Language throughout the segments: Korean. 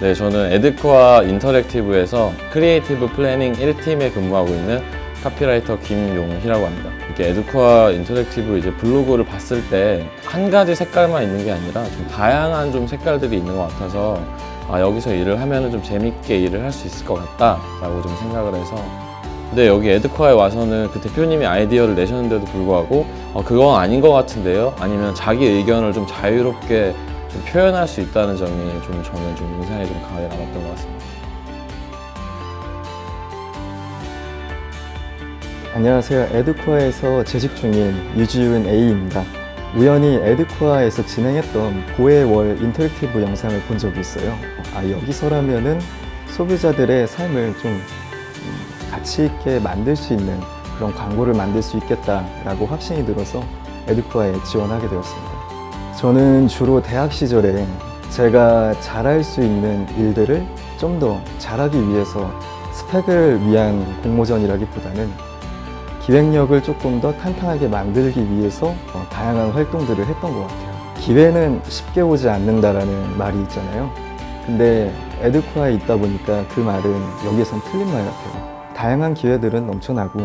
네, 저는 에드코아 인터랙티브에서 크리에이티브 플래닝 1팀에 근무하고 있는 카피라이터 김용희라고 합니다. 이렇게 에드코아 인터랙티브 이제 블로그를 봤을 때 한 가지 색깔만 있는 게 아니라 좀 다양한 좀 색깔들이 있는 것 같아서 아, 여기서 일을 하면은 좀 재밌게 일을 할 수 있을 것 같다라고 좀 생각을 해서 근데 여기 에드코아에 와서는 그 대표님이 아이디어를 내셨는데도 불구하고 어, 그건 아닌 것 같은데요? 아니면 자기 의견을 좀 자유롭게 좀 표현할 수 있다는 점이 좀 저는 좀 인상이 좀 강하게 남았던 것 같습니다. 안녕하세요. 에드코아에서 재직 중인 유지윤 A입니다. 우연히 에드코아에서 진행했던 고해월 인터랙티브 영상을 본 적이 있어요. 아, 여기서라면은 소비자들의 삶을 좀 음, 가치 있게 만들 수 있는 그런 광고를 만들 수 있겠다라고 확신이 들어서 에드코아에 지원하게 되었습니다. 저는 주로 대학 시절에 제가 잘할 수 있는 일들을 좀 더 잘하기 위해서 스펙을 위한 공모전이라기보다는 기획력을 조금 더 탄탄하게 만들기 위해서 어, 다양한 활동들을 했던 것 같아요. 기회는 쉽게 오지 않는다라는 말이 있잖아요. 근데 에드코아에 있다 보니까 그 말은 여기에선 틀린 말 같아요. 다양한 기회들은 넘쳐나고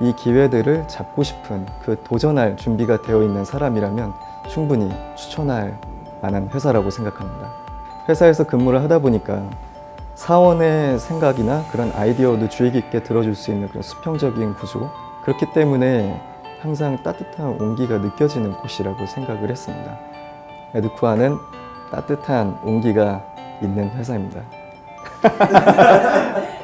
이 기회들을 잡고 싶은 그 도전할 준비가 되어 있는 사람이라면 충분히 추천할 만한 회사라고 생각합니다. 회사에서 근무를 하다 보니까 사원의 생각이나 그런 아이디어도 주의 깊게 들어줄 수 있는 그런 수평적인 구조 그렇기 때문에 항상 따뜻한 온기가 느껴지는 곳이라고 생각을 했습니다. 에드쿠아는 따뜻한 온기가 있는 회사입니다.